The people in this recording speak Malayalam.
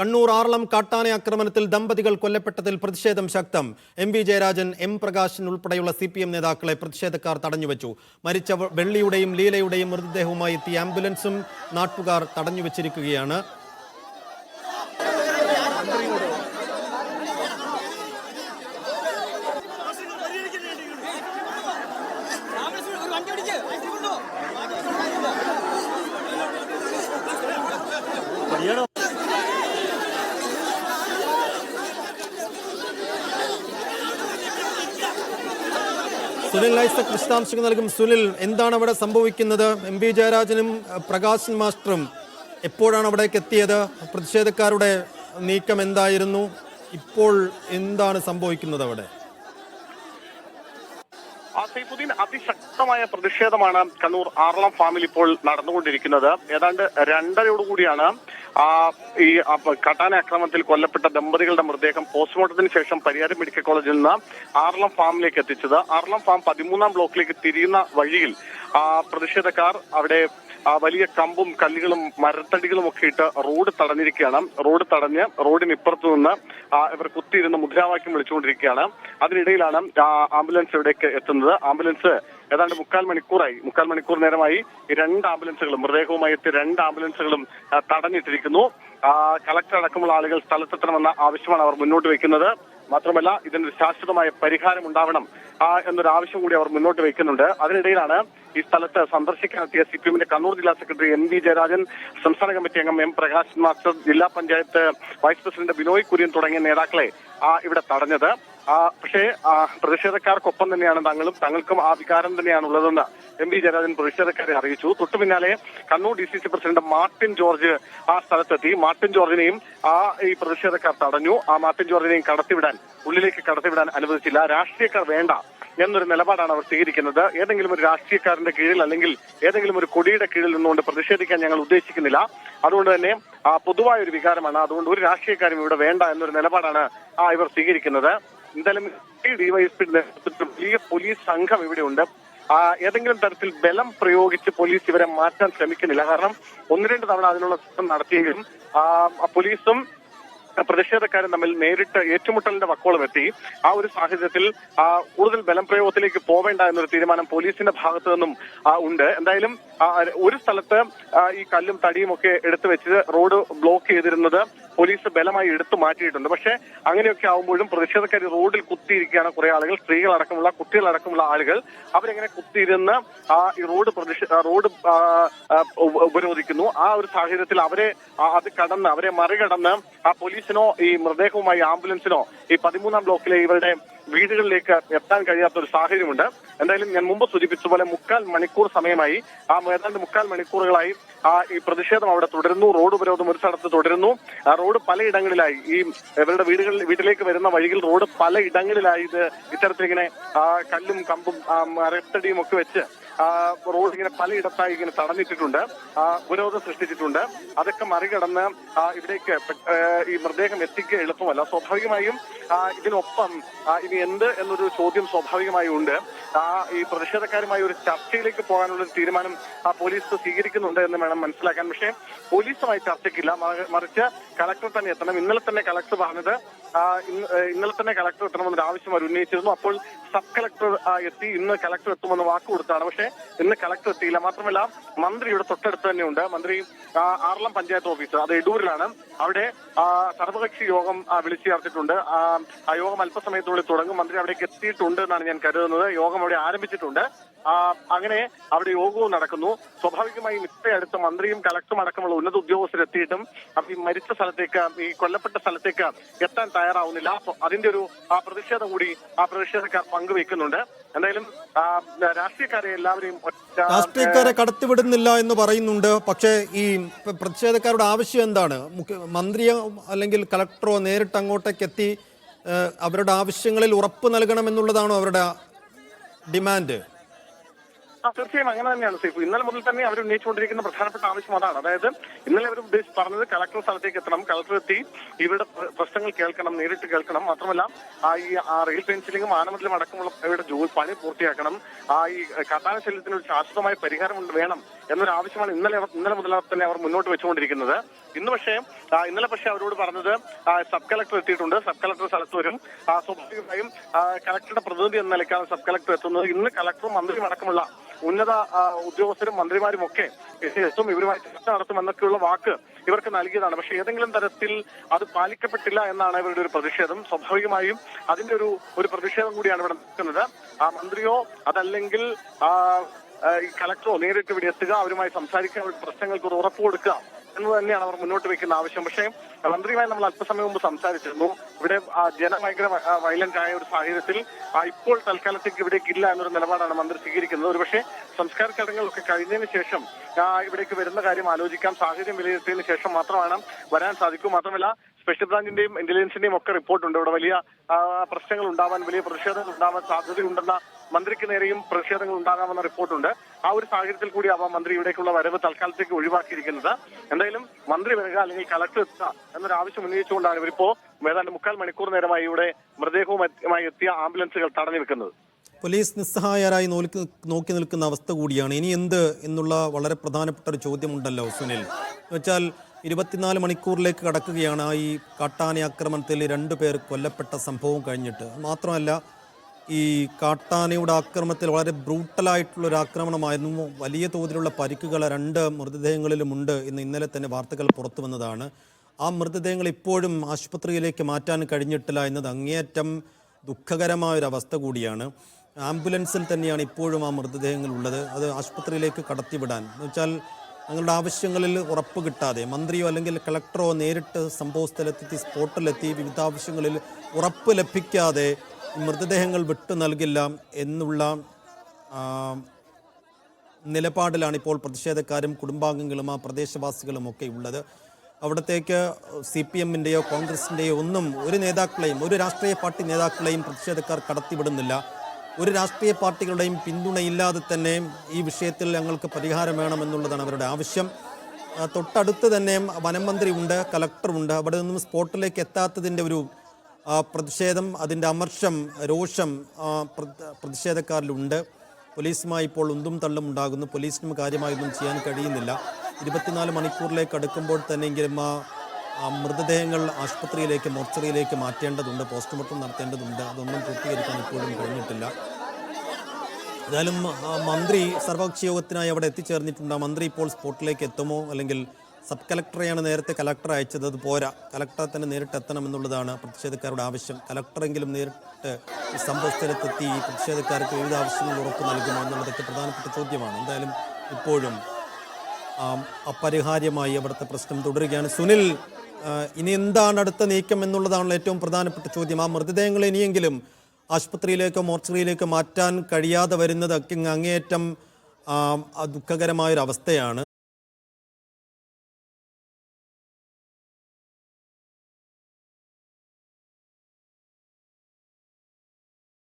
കണ്ണൂർ ആറളം കാട്ടാന ആക്രമണത്തിൽ ദമ്പതികൾ കൊല്ലപ്പെട്ടതിൽ പ്രതിഷേധം ശക്തം. M V Jayarajan M Prakashan ഉൾപ്പെടെയുള്ള സി പി എം നേതാക്കളെ പ്രതിഷേധക്കാർ തടഞ്ഞുവെച്ചു. മരിച്ച വെള്ളിയുടെയും ലീലയുടെയും മൃതദേഹവുമായി എത്തിയ ആംബുലൻസും നാട്ടുകാർ തടഞ്ഞുവെച്ചിരിക്കുകയാണ്. സുനിൽ ഐസക് വിശദാംശങ്ങൾ നൽകും സുനിൽ എന്താണ് അവിടെ സംഭവിക്കുന്നത്? എം വി ജയരാജനും പ്രകാശൻ മാസ്റ്ററും എപ്പോഴാണ് അവിടേക്ക് എത്തിയത്? പ്രതിഷേധക്കാരുടെ നീക്കം എന്തായിരുന്നു? ഇപ്പോൾ എന്താണ് സംഭവിക്കുന്നത് അവിടെ? സൈഫുദ്ദീൻ അതിശക്തമായ പ്രതിഷേധമാണ് കണ്ണൂർ ആറളം ഫാമിൽ ഇപ്പോൾ നടന്നുകൊണ്ടിരിക്കുന്നത്. ഏതാണ്ട് രണ്ടരയോടുകൂടിയാണ് ആ ഈ കട്ടാന ആക്രമണത്തിൽ കൊല്ലപ്പെട്ട ദമ്പതികളുടെ മൃതദേഹം പോസ്റ്റ്മോർട്ടത്തിന് ശേഷം പരിയാരം മെഡിക്കൽ കോളേജിൽ നിന്ന് ആറളം ഫാമിലേക്ക് എത്തിച്ചത്. ആറളം ഫാം പതിമൂന്നാം ബ്ലോക്കിലേക്ക് തിരിയുന്ന വഴിയിൽ ആ പ്രതിഷേധക്കാർ അവിടെ ആ വലിയ കമ്പും കല്ലുകളും മരത്തടികളും ഒക്കെ ഇട്ട് റോഡ് തടഞ്ഞിരിക്കുകയാണ്. റോഡ് തടഞ്ഞ് റോഡിന് ഇപ്പുറത്ത് നിന്ന് ആ, ഇവർ കുത്തിയിരുന്ന് മുദ്രാവാക്യം വിളിച്ചുകൊണ്ടിരിക്കുകയാണ്. അതിനിടയിലാണ് ആംബുലൻസ് ഇവിടേക്ക് എത്തുന്നത്. ആംബുലൻസ് ഏതാണ്ട് മുക്കാൽ മണിക്കൂറായി. മുക്കാൽ മണിക്കൂർ നേരമായി രണ്ട് ആംബുലൻസുകളും മൃതദേഹവുമായി എത്തിയ രണ്ട് ആംബുലൻസുകളും തടഞ്ഞിട്ടിരിക്കുന്നു. കളക്ടർ അടക്കമുള്ള ആളുകൾ സ്ഥലത്തെത്തണമെന്ന ആവശ്യമാണ് അവർ മുന്നോട്ട് വെക്കുന്നത് മാത്രമല്ല ഇതിനൊരു ശാശ്വതമായ പരിഹാരം ഉണ്ടാവണം എന്നൊരു ആവശ്യം കൂടി അവർ മുന്നോട്ട് വയ്ക്കുന്നുണ്ട്. അതിനിടയിലാണ് ഈ സ്ഥലത്ത് സന്ദർശിക്കാനെത്തിയ സി പി എമ്മിന്റെ കണ്ണൂർ ജില്ലാ സെക്രട്ടറി എൻ വി ജയരാജൻ സംസ്ഥാന കമ്മിറ്റി അംഗം എം പ്രകാശ് മാസ്റ്റർ ജില്ലാ പഞ്ചായത്ത് വൈസ് പ്രസിഡന്റ് ബിനോയ് കുര്യൻ തുടങ്ങിയ നേതാക്കളെ ഇവിടെ തടഞ്ഞത്. പക്ഷേ പ്രതിഷേധക്കാർക്കൊപ്പം തന്നെയാണ് തങ്ങളും തങ്ങൾക്കും ആ വികാരം തന്നെയാണ് ഉള്ളതെന്ന് എം വി ജയരാജൻ പ്രതിഷേധക്കാരെ അറിയിച്ചു. തൊട്ടു പിന്നാലെ Kannur D C C president Martin George ആ സ്ഥലത്തെത്തി. മാർട്ടിൻ ജോർജിനെയും ആ ഈ പ്രതിഷേധക്കാർ തടഞ്ഞു. ആ മാർട്ടിൻ ജോർജിനെയും കടത്തിവിടാൻ ഉള്ളിലേക്ക് കടത്തിവിടാൻ അനുവദിച്ചില്ല. രാഷ്ട്രീയക്കാർ വേണ്ട എന്നൊരു നിലപാടാണ് അവർ സ്വീകരിക്കുന്നത്. ഏതെങ്കിലും ഒരു രാഷ്ട്രീയക്കാരന്റെ കീഴിൽ അല്ലെങ്കിൽ ഏതെങ്കിലും ഒരു കൊടിയുടെ കീഴിൽ നിന്നുകൊണ്ട് പ്രതിഷേധിക്കാൻ ഞങ്ങൾ ഉദ്ദേശിക്കുന്നില്ല. അതുകൊണ്ട് തന്നെ ആ പൊതുവായ ഒരു വികാരമാണ്. അതുകൊണ്ട് ഒരു രാഷ്ട്രീയക്കാരും ഇവിടെ വേണ്ട എന്നൊരു നിലപാടാണ് ആ ഇവർ സ്വീകരിക്കുന്നത്. എന്തായാലും ഡിവൈഎസ്പിയുടെ ഡിവൈഎസ്പി നേതൃത്വത്തിൽ വലിയ പോലീസ് സംഘം ഇവിടെയുണ്ട്. ഏതെങ്കിലും തരത്തിൽ ബലം പ്രയോഗിച്ച് പോലീസ് ഇവരെ മാറ്റാൻ ശ്രമിക്കുന്നില്ല. കാരണം ഒന്ന് രണ്ട് തവണ അതിനുള്ള ശ്രമം നടത്തിയെങ്കിലും പോലീസും പ്രതിഷേധക്കാരും തമ്മിൽ നേരിട്ട് ഏറ്റുമുട്ടലിന്റെ വക്കോളം എത്തി. ആ ഒരു സാഹചര്യത്തിൽ കൂടുതൽ ബലം പ്രയോഗത്തിലേക്ക് പോവേണ്ട എന്നൊരു തീരുമാനം പോലീസിന്റെ ഭാഗത്തു നിന്നും ഉണ്ട്. എന്തായാലും ഒരു സ്ഥലത്ത് ഈ കല്ലും തടിയും ഒക്കെ എടുത്തു വെച്ച് റോഡ് ബ്ലോക്ക് ചെയ്തിരുന്നത് പോലീസ് ബലമായി എടുത്തു മാറ്റിയിട്ടുണ്ട്. പക്ഷേ അങ്ങനെയൊക്കെ ആവുമ്പോഴും പ്രതിഷേധക്കാർ റോഡിൽ കുത്തിയിരിക്കുകയാണ് കുറെ ആളുകൾ. സ്ത്രീകളടക്കമുള്ള കുട്ടികളടക്കമുള്ള ആളുകൾ. അവരെങ്ങനെ കുത്തിയിരുന്ന് ആ ഈ റോഡ് റോഡ് ഉപരോധിക്കുന്നു. ആ ഒരു സാഹചര്യത്തിൽ അവരെ അത് കടന്ന് അവരെ മറികടന്ന് ആ പോലീസിനോ ഈ മൃതദേഹവുമായി ആംബുലൻസിനോ ഈ പതിമൂന്നാം ബ്ലോക്കിലെ ഇവരുടെ വീടുകളിലേക്ക് എത്താൻ കഴിയാത്ത ഒരു സാഹചര്യമുണ്ട്. എന്തായാലും ഞാൻ മുമ്പ് സൂചിപ്പിച്ചതുപോലെ മുക്കാൽ മണിക്കൂർ സമയമായി ആ ഏതാണ്ട് മുക്കാൽ മണിക്കൂറുകളായി ആ ഈ പ്രതിഷേധം അവിടെ തുടരുന്നു. റോഡ് ഉപരോധം ഒരു സ്ഥലത്ത് തുടരുന്നു. ആ റോഡ് പലയിടങ്ങളിലായി. ഈ ഇവരുടെ വീടുകളിൽ വീട്ടിലേക്ക് വരുന്ന വഴിയിൽ റോഡ് പലയിടങ്ങളിലായി ഇത് ഇത്തരത്തിലിങ്ങനെ കല്ലും കമ്പും മരത്തടിയും ഒക്കെ വെച്ച് ആ റോഡ് ഇങ്ങനെ പലയിടത്തായി ഇങ്ങനെ തടഞ്ഞിട്ടിട്ടുണ്ട്. ആ ഉപരോധം സൃഷ്ടിച്ചിട്ടുണ്ട്. അതൊക്കെ മറികടന്ന് ഇവിടേക്ക് ഈ മൃതദേഹം എത്തിക്കുക എളുപ്പമല്ല. സ്വാഭാവികമായും ഇതിനൊപ്പം ഇനി എന്ത് എന്നൊരു ചോദ്യം സ്വാഭാവികമായും ഉണ്ട്. ആ ഈ പ്രതിഷേധക്കാരുമായി ഒരു ചർച്ചയിലേക്ക് പോകാനുള്ള തീരുമാനം ആ പോലീസ് സ്വീകരിക്കുന്നുണ്ട് എന്ന് വേണം മനസ്സിലാക്കാൻ. പക്ഷേ പോലീസുമായി ചർച്ചയ്ക്കില്ല. മറി- മറിച്ച് കളക്ടർ തന്നെ എത്തണം. ഇന്നലെ തന്നെ കളക്ടർ പറഞ്ഞത് ഇന്നലെ തന്നെ കളക്ടർ എത്തണമെന്നൊരു ആവശ്യം അവർ ഉന്നയിച്ചിരുന്നു. അപ്പോൾ സബ് കളക്ടർ എത്തി. ഇന്ന് കളക്ടർ എത്തുമെന്ന് വാക്ക് കൊടുത്താണ്. പക്ഷേ ഇന്ന് കളക്ടർ എത്തിയില്ല. മാത്രമല്ല മന്ത്രിയുടെ തൊട്ടടുത്ത് തന്നെയുണ്ട്. മന്ത്രി ആറളം പഞ്ചായത്ത് ഓഫീസ് അത് എടൂരിലാണ്. അവിടെ സർവകക്ഷി യോഗം വിളിച്ചു ചേർത്തിട്ടുണ്ട്. ആ, ആ യോഗം അല്പസമയത്തുള്ളിൽ തുടങ്ങും. മന്ത്രി അവിടേക്ക് എത്തിയിട്ടുണ്ട് എന്നാണ് ഞാൻ കരുതുന്നത്. യോഗം അവിടെ ആരംഭിച്ചിട്ടുണ്ട്. അങ്ങനെ അവിടെ യോഗവും നടക്കുന്നു. സ്വാഭാവികമായും ഇത്ര അടുത്ത് മന്ത്രിയും കളക്ടറും അടക്കമുള്ള ഉന്നത ഉദ്യോഗസ്ഥർ എത്തിയിട്ടും അവർ ഈ മരിച്ച സ്ഥലത്തേക്ക് ഈ കൊല്ലപ്പെട്ട സ്ഥലത്തേക്ക് എത്താൻ തയ്യാറാവുന്നില്ല. അതിന്റെ ഒരു ആ പ്രതിഷേധം കൂടി ആ പ്രതിഷേധക്കാർ പങ്കുവെക്കുന്നുണ്ട്. എന്തായാലും രാഷ്ട്രീയക്കാരെ എല്ലാവരെയും രാഷ്ട്രീയക്കാരെ കടത്തിവിടുന്നില്ല എന്ന് പറയുന്നുണ്ട്. പക്ഷേ ഈ പ്രതിഷേധക്കാരുടെ ആവശ്യം എന്താണ്? മന്ത്രിയോ അല്ലെങ്കിൽ കളക്ടറോ നേരിട്ട് അങ്ങോട്ടേക്ക് എത്തി അവരുടെ ആവശ്യങ്ങളിൽ ഉറപ്പ് നൽകണമെന്നുള്ളതാണോ അവരുടെ ഡിമാൻഡ് ആ തീർച്ചയായും അങ്ങനെ തന്നെയാണ് സേഫ്. ഇന്നലെ മുതൽ തന്നെ അവർ ഉന്നയിച്ചുകൊണ്ടിരിക്കുന്ന പ്രധാനപ്പെട്ട ആവശ്യം അതാണ്. അതായത് ഇന്നലെ അവർ ഉദ്ദേശിച്ച് പറഞ്ഞത് കളക്ടർ സ്ഥലത്തേക്ക് എത്തണം കളക്ടർ എത്തി ഇവരുടെ പ്രശ്നങ്ങൾ കേൾക്കണം നേരിട്ട് കേൾക്കണം. മാത്രമല്ല ആ ഈ ആ റെയിൽ പെൻസിലിംഗും ആനമതിലും അടക്കമുള്ള ഇവരുടെ ജോലി പണി പൂർത്തിയാക്കണം. ആ ഈ കാട്ടാന ശല്യത്തിന് ഒരു ശാശ്വതമായ പരിഹാരം വേണം. എന്നൊരു ആവശ്യമാണ് ഇന്നലെ ഇന്നലെ മുതൽ തന്നെ അവർ മുന്നോട്ട് വെച്ചുകൊണ്ടിരിക്കുന്നത്. ഇന്ന് പക്ഷേ ഇന്നലെ പക്ഷേ അവരോട് പറഞ്ഞത് സബ് കളക്ടർ എത്തിയിട്ടുണ്ട്. സബ് കളക്ടർ സ്ഥലത്ത് വരും. സ്വാഭാവികമായും കളക്ടറുടെ പ്രതിനിധി എന്ന നിലയ്ക്കാണ് സബ് കളക്ടർ എത്തുന്നത്. ഇന്ന് കളക്ടറും മന്ത്രിയും അടക്കമുള്ള ഉന്നത ഉദ്യോഗസ്ഥരും മന്ത്രിമാരും ഒക്കെ എത്തും ഇവരുമായി ചർച്ച നടത്തുമെന്നൊക്കെയുള്ള വാക്ക് ഇവർക്ക് നൽകിയതാണ്. പക്ഷെ ഏതെങ്കിലും തരത്തിൽ അത് പാലിക്കപ്പെട്ടില്ല എന്നാണ് ഇവരുടെ ഒരു പ്രതിഷേധം. സ്വാഭാവികമായും അതിന്റെ ഒരു ഒരു പ്രതിഷേധം കൂടിയാണ് ഇവിടെ നിൽക്കുന്നത്. ആ മന്ത്രിയോ അതല്ലെങ്കിൽ ഈ കളക്ടറോ നേരിട്ട് ഇവിടെ എത്തുക അവരുമായി സംസാരിക്കുക അവരുടെ പ്രശ്നങ്ങൾക്ക് ഒരു ഉറപ്പ് കൊടുക്കുക എന്ന് തന്നെയാണ് അവർ മുന്നോട്ട് വെക്കുന്ന ആവശ്യം. പക്ഷേ മന്ത്രിയുമായി നമ്മൾ അല്പസമയം മുമ്പ് സംസാരിച്ചിരുന്നു. ഇവിടെ ആ, ജനം ഭയങ്കര വയലന്റ് ആയ ഒരു സാഹചര്യത്തിൽ ഇപ്പോൾ തൽക്കാലത്തേക്ക് ഇവിടേക്ക് ഇല്ല എന്നൊരു നിലപാടാണ് മന്ത്രി സ്വീകരിക്കുന്നത്. ഒരുപക്ഷെ സംസ്കാര ചടങ്ങുകളൊക്കെ കഴിഞ്ഞതിന് ശേഷം ഇവിടേക്ക് വരുന്ന കാര്യം ആലോചിക്കാം. സാഹചര്യം വിലയിരുത്തിയതിനു ശേഷം മാത്രമാണ് വരാൻ സാധിക്കൂ. മാത്രമല്ല സ്പെഷ്യൽ ബ്രാഞ്ചിന്റെയും ഇന്റലിജൻസിന്റെയും ഒക്കെ റിപ്പോർട്ടുണ്ട്. ഇവിടെ വലിയ പ്രശ്നങ്ങൾ ഉണ്ടാവാൻ വലിയ പ്രതിഷേധങ്ങൾ ഉണ്ടാവാൻ സാധ്യതയുണ്ടെന്ന മന്ത്രിക്ക് നേരെയും പ്രതിഷേധങ്ങൾ ഉണ്ടാകാമെന്ന റിപ്പോർട്ടുണ്ട്. ആ ഒരു സാഹചര്യത്തിൽ കൂടി ആവാം മന്ത്രി ഇവിടേക്കുള്ള വരവ് തൽക്കാലത്തേക്ക് ഒഴിവാക്കിയിരിക്കുന്നത്. എന്തായാലും മന്ത്രി വരിക അല്ലെങ്കിൽ കളക്ടർ എത്തുക എന്നൊരു ആവശ്യം ഉന്നയിച്ചുകൊണ്ടാണ് ഇവരിപ്പോ ഏതാണ്ട് മുക്കാൽ മണിക്കൂർ നേരമായി ഇവിടെ മൃതദേഹവുമായി എത്തിയ ആംബുലൻസുകൾ തടഞ്ഞു വെക്കുന്നത് പോലീസ് നിസ്സഹായരായി നോക്കി നിൽക്കുന്ന അവസ്ഥ കൂടിയാണ്. ഇനി എന്ത് എന്നുള്ള വളരെ പ്രധാനപ്പെട്ട ഒരു ചോദ്യമുണ്ടല്ലോ സുനിൽ. എന്നുവെച്ചാൽ ഇരുപത്തിനാല് മണിക്കൂറിലേക്ക് കടക്കുകയാണ് ഈ കാട്ടാന ആക്രമണത്തിൽ രണ്ടു പേർ കൊല്ലപ്പെട്ട സംഭവം കഴിഞ്ഞിട്ട്. മാത്രമല്ല ഈ കാട്ടാനയുടെ ആക്രമണത്തിൽ വളരെ ബ്രൂട്ടലായിട്ടുള്ള ഒരു ആക്രമണമായിരുന്നു. വലിയ തോതിലുള്ള പരിക്കുകൾ രണ്ട് മൃതദേഹങ്ങളിലുമുണ്ട് എന്ന് ഇന്നലെ തന്നെ വാർത്തകൾ പുറത്തു വന്നതാണ്. ആ മൃതദേഹങ്ങൾ ഇപ്പോഴും ആശുപത്രിയിലേക്ക് മാറ്റാൻ കഴിഞ്ഞിട്ടില്ല എന്നത് അങ്ങേയറ്റം ദുഃഖകരമായ ഒരു അവസ്ഥ കൂടിയാണ്. ആംബുലൻസിൽ തന്നെയാണ് ഇപ്പോഴും ആ മൃതദേഹങ്ങൾ ഉള്ളത്. അത് ആശുപത്രിയിലേക്ക് കടത്തിവിടാൻ. എന്ന് വെച്ചാൽ ഞങ്ങളുടെ ആവശ്യങ്ങളിൽ ഉറപ്പ് കിട്ടാതെ മന്ത്രിയോ അല്ലെങ്കിൽ കളക്ടറോ നേരിട്ട് സംഭവ സ്ഥലത്തെത്തി സ്പോട്ടിലെത്തി വിവിധ ആവശ്യങ്ങളിൽ ഉറപ്പ് ലഭിക്കാതെ മൃതദേഹങ്ങൾ വിട്ടു നൽകില്ല എന്നുള്ള നിലപാടിലാണ് ഇപ്പോൾ പ്രതിഷേധക്കാരും കുടുംബാംഗങ്ങളും ആ പ്രദേശവാസികളും ഒക്കെ ഉള്ളത്. അവിടത്തേക്ക് സി പി എമ്മിന്റെയോ കോൺഗ്രസിന്റെയോ ഒന്നും ഒരു നേതാക്കളെയും ഒരു രാഷ്ട്രീയ പാർട്ടി നേതാക്കളെയും പ്രതിഷേധക്കാർ കടത്തിവിടുന്നില്ല. ഒരു രാഷ്ട്രീയ പാർട്ടികളുടെയും പിന്തുണയില്ലാതെ തന്നെ ഈ വിഷയത്തിൽ ഞങ്ങൾക്ക് പരിഹാരം വേണമെന്നുള്ളതാണ് അവരുടെ ആവശ്യം. തൊട്ടടുത്ത് തന്നെ വനം മന്ത്രി ഉണ്ട് കലക്ടറുണ്ട്. അവിടെ നിന്നും സ്പോട്ടിലേക്ക് എത്താത്തതിന്റെ ഒരു പ്രതിഷേധം അതിന്റെ അമർഷം രോഷം പ്രതിഷേധക്കാരിലുണ്ട്. പോലീസുമായി ഇപ്പോൾ ഉന്തും തള്ളും ഉണ്ടാകുന്നു. പോലീസിനും കാര്യമായൊന്നും ചെയ്യാൻ കഴിയുന്നില്ല. ഇരുപത്തിനാല് മണിക്കൂറിലേക്ക് അടുക്കുമ്പോൾ തന്നെയെങ്കിലും ആ മൃതദേഹങ്ങൾ ആശുപത്രിയിലേക്ക് മോർച്ചറിയിലേക്ക് മാറ്റേണ്ടതുണ്ട് പോസ്റ്റ്മോർട്ടം നടത്തേണ്ടതുണ്ട്. അതൊന്നും പൂർത്തീകരിക്കാൻ ഇപ്പോഴും കഴിഞ്ഞിട്ടില്ല. ഏതായാലും മന്ത്രി സർവകക്ഷി യോഗത്തിനായി അവിടെ എത്തിച്ചേർന്നിട്ടുണ്ട്. മന്ത്രി ഇപ്പോൾ സ്പോട്ടിലേക്ക് എത്തുമോ? അല്ലെങ്കിൽ സബ് കലക്ടറെയാണ് നേരത്തെ കലക്ടർ അയച്ചത്. അത് പോരാ. കലക്ടറെ തന്നെ നേരിട്ട് എത്തണമെന്നുള്ളതാണ് പ്രതിഷേധക്കാരുടെ ആവശ്യം. കലക്ടറെങ്കിലും നേരിട്ട് ഈ സംഭവ സ്ഥലത്തെത്തി ഈ പ്രതിഷേധക്കാർക്ക് വിവിധ ആവശ്യങ്ങൾ ഉറപ്പ് നൽകുമോ എന്നുള്ളതൊക്കെ പ്രധാനപ്പെട്ട ചോദ്യമാണ്. എന്തായാലും ഇപ്പോഴും അപരിഹാര്യമായി അവിടുത്തെ പ്രശ്നം തുടരുകയാണ്. സുനിൽ ഇനി എന്താണ് അടുത്ത നീക്കം എന്നുള്ളതാണല്ലോ ഏറ്റവും പ്രധാനപ്പെട്ട ചോദ്യം. ആ മൃതദേഹങ്ങൾ ഇനിയെങ്കിലും ആശുപത്രിയിലേക്കോ മോർച്ചറിയിലേക്കോ മാറ്റാൻ കഴിയാതെ വരുന്നതൊക്കെ അങ്ങേയറ്റം ദുഃഖകരമായൊരവസ്ഥയാണ്.